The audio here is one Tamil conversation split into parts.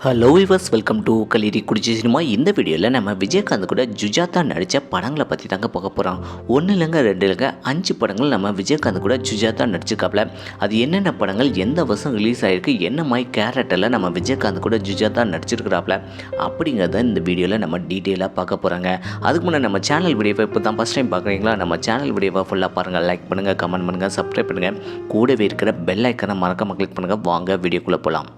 ஹலோ விவர்ஸ் வெல்கம் டு கலிரி குடிச்சி சினிமா இந்த வீடியோவில் நம்ம விஜயகாந்த் கூட ஜுஜாதா நடித்த படங்களை பற்றி தாங்க பார்க்க போகிறோம் ஒன்று இல்லைங்க ரெண்டு இல்லைங்க அஞ்சு படங்கள் நம்ம விஜயகாந்த் கூட ஜுஜாதா நடிச்சிருக்காப்புல அது என்னென்ன படங்கள் எந்த வருஷம் ரிலீஸ் ஆகிருக்கு என்ன மாதிரி கேரக்டரில் நம்ம விஜயகாந்த் கூட ஜுஜாதா நடிச்சிருக்கிறாப்புல அப்படிங்கிறத இந்த வீடியோவில் நம்ம டீட்டெயிலாக பார்க்க போகிறாங்க அதுக்கு முன்னே நம்ம சேனல் வீடியோவை இப்போ தான் ஃபஸ்ட் டைம் பார்க்குறீங்களா? நம்ம சேனல் வீடியோவை ஃபுல்லாக பாருங்கள் லைக் பண்ணுங்கள் கமெண்ட் பண்ணுங்கள் சப்ஸ்கிரைப் பண்ணுங்கள் கூடவே இருக்கிற பெல் ஐக்கனை மறக்காமல் கிளிக் பண்ணுங்கள் வாங்க வீடியோக்குள்ளே போகலாம்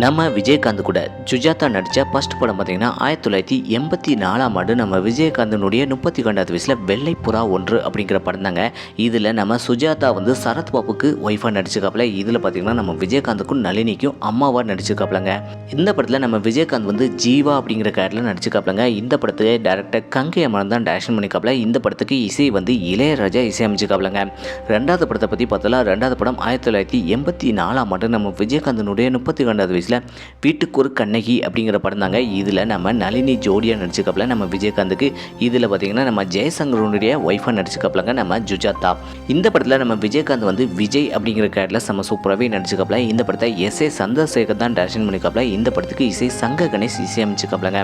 நம்ம விஜயகாந்த் கூட சுஜாதா நடித்த ஃபர்ஸ்ட் படம் பார்த்தீங்கன்னா ஆயிரத்தி தொள்ளாயிரத்தி எண்பத்தி நாலாம் ஆண்டு நம்ம விஜயகாந்தனுடைய முப்பத்தி ரெண்டாவது வயசில் வெள்ளை புறா ஒன்று அப்படிங்கிற படம் தாங்க. இதில் நம்ம சுஜாதா வந்து சரத் பாபுக்கு ஒய்ஃபாக நடிச்சிருக்காப்புல. இதில் பார்த்தீங்கன்னா நம்ம விஜயகாந்துக்கும் நளினிக்கும் அம்மாவாக நடிச்சிருக்காப்புலங்க. இந்த படத்தில் நம்ம விஜயகாந்த் வந்து ஜீவா அப்படிங்கிற கேரக்டரில் நடிச்சிருக்காப்புலங்க. இந்த படத்துக்கு டேரக்டர் கங்கை அமரன் தான் டேரக்ஷன் பண்ணிக்காப்புல இந்த படத்துக்கு இசை வந்து இளையராஜா இசையமைச்சிருக்காப்புலங்க. ரெண்டாவது படத்தை பற்றி பார்த்தலாம் ரெண்டாவது படம் ஆயிரத்தி தொள்ளாயிரத்தி எண்பத்தி நாலாம் ஆண்டு நம்ம விஜயகாந்தனுடைய முப்பத்தி ரெண்டாவது வயசில் வீட்டுக்கு ஒரு கண்ணகி அப்படிங்கிற படம் தாங்க. இதில் நம்ம நளினி ஜோடியாக நடிச்சிருக்காப்புல நம்ம விஜயகாந்துக்கு. இதில் பார்த்தீங்கன்னா நம்ம ஜெயசங்கரனுடைய ஒய்ஃபாக நடிச்சிருக்காப்புலங்க நம்ம ஜுஜாதா. இந்த படத்தில் நம்ம விஜயகாந்த் வந்து விஜய் அப்படிங்கிற கேரக்டரில் நம்ம சூப்பராகவே நடிச்சிருக்காப்புல. இந்த படத்தை எஸ் ஏ சந்திரசேகர் தான் டேரக்ஷன் பண்ணிக்காப்புல இந்த படத்துக்கு இசை சங்க கணேஷ் இசையமைச்சிருக்காப்புலங்க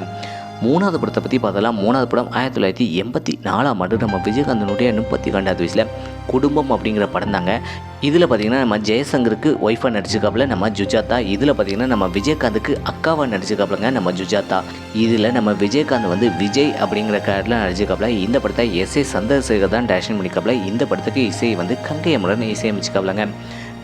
மூணாவது படத்தை பற்றி பார்த்தலாம் மூணாவது படம் ஆயிரத்தி தொள்ளாயிரத்தி எண்பத்தி நாலாம் ஆண்டு நம்ம விஜயகாந்தனுடைய முப்பத்தி ரெண்டாவது வயசில். குடும்பம் அப்படிங்கிற படம் தாங்க. இதில் பார்த்தீங்கன்னா நம்ம ஜெயசங்கருக்கு ஒய்ஃபாக நடிச்சிருக்காப்புல நம்ம ஜுஜாதா இதில் பார்த்தீங்கன்னா நம்ம விஜயகாந்துக்கு அக்காவாக நடிச்சிருக்காப்புலங்க நம்ம ஜுஜாதா இதில் நம்ம விஜயகாந்த் வந்து விஜய் அப்படிங்கிற கேரக்டரில் நடிச்சிருக்காப்புல இந்த படத்தை எஸ் ஏ சந்திரசேகர் தான் டேரக்ஷன் பண்ணிக்காப்புல இந்த படத்துக்கு இசை வந்து கங்கையமுடன் இசையமைச்சிக்காப்புலங்க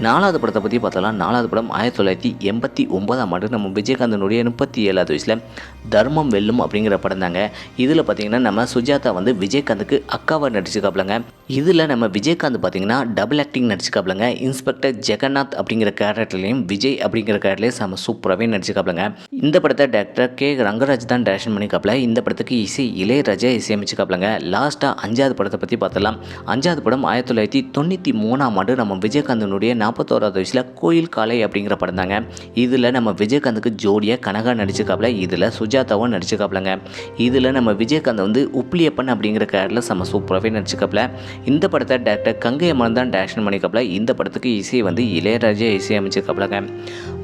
நாலாவது படத்தை பற்றி பார்த்தோம்னா நாலாவது படம் ஆயிரத்தி தொள்ளாயிரத்தி எண்பத்தி ஒன்பதாம் ஆண்டு நம்ம விஜயகாந்தனுடைய முப்பத்தி ஏழாவது வயசில். தர்மம் வெல்லும் அப்படிங்கிற படம் தாங்க. இதில் பார்த்தீங்கன்னா நம்ம சுஜாதா வந்து விஜயகாந்துக்கு அக்காவாக நடிச்சுக்காப்லங்க இதில் நம்ம விஜயகாந்த் பார்த்தீங்கன்னா டபுள் ஆக்டிங் நடிச்சுக்காப்லங்க இன்ஸ்பெக்டர் ஜெகநாத் அப்படிங்கிற கேரக்டர்லையும் விஜய் அப்படிங்கிற கேரக்டர்லையும் செம சூப்பராகவே நடிச்சுக்காப்லங்க இந்த படத்தை டேரக்டர் கே. ரங்கராஜ் தான் டேரக்ஷன் பண்ணிக்காப்புல இந்த படத்துக்கு இசை இளையராஜா இசையமைச்சிக்காப்புலங்க லாஸ்ட்டாக அஞ்சாவது படத்தை பற்றி பார்த்தலாம் அஞ்சாவது படம் ஆயிரத்தி தொள்ளாயிரத்தி தொண்ணூற்றி மூணாம் ஆண்டு நம்ம விஜயகாந்தனுடைய நாற்பத்தோராவது வயசில் கோயில் காலை அப்படிங்கிற படம் தாங்க. இதில் நம்ம விஜயகாந்துக்கு ஜோடியாக கனகா நடிச்சுக்காப்ல இதில் சுஜாதாவும் நடிச்சிருக்காப்லங்க. இதில் நம்ம விஜயகாந்த் வந்து உப்ளியப்பன் அப்படிங்கிற கேரக்டரில் செம்ம சூப்பராகவே நடிச்சிருக்காப்ல. இந்த படத்தை டேரக்டர் கங்கை அம்மன் தான் டேரக்ஷன் பண்ணிக்காப்புல இந்த படத்துக்கு இசை வந்து இளையராஜா இசை அமைச்சிருக்காப்புலங்க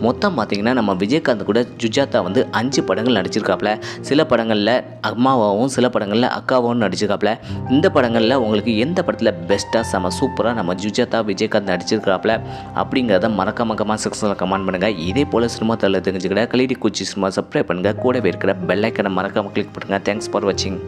மொத்தம் பார்த்தீங்கன்னா நம்ம விஜயகாந்த் கூட சுஜாதா வந்து அஞ்சு படங்கள் நடிச்சிருக்காப்புல சில படங்களில் அம்மாவாகவும் சில படங்களில் அக்காவாகவும் நடிச்சிருக்காப்ல. இந்த படங்களில் உங்களுக்கு எந்த படத்தில் பெஸ்ட்டாக செம சூப்பராக நம்ம சுஜாதா விஜயகாந்த் நடிச்சிருக்காப்புல அப்படிங்கிறத மறக்காம கமெண்ட் செக்ஷனில் கமெண்ட் பண்ணுங்கள் இதே போல் சினிமா தள்ள தெரிஞ்சுக்கிட்ட கலிடி குச்சி சினிமா சப்ஸ்கிரைப் பண்ணுங்கள் கூடவே இருக்கிற பெல்லைக்கனை மறக்காமல் கிளிக் பண்ணுங்கள் தேங்க்ஸ் ஃபார் வாட்சிங்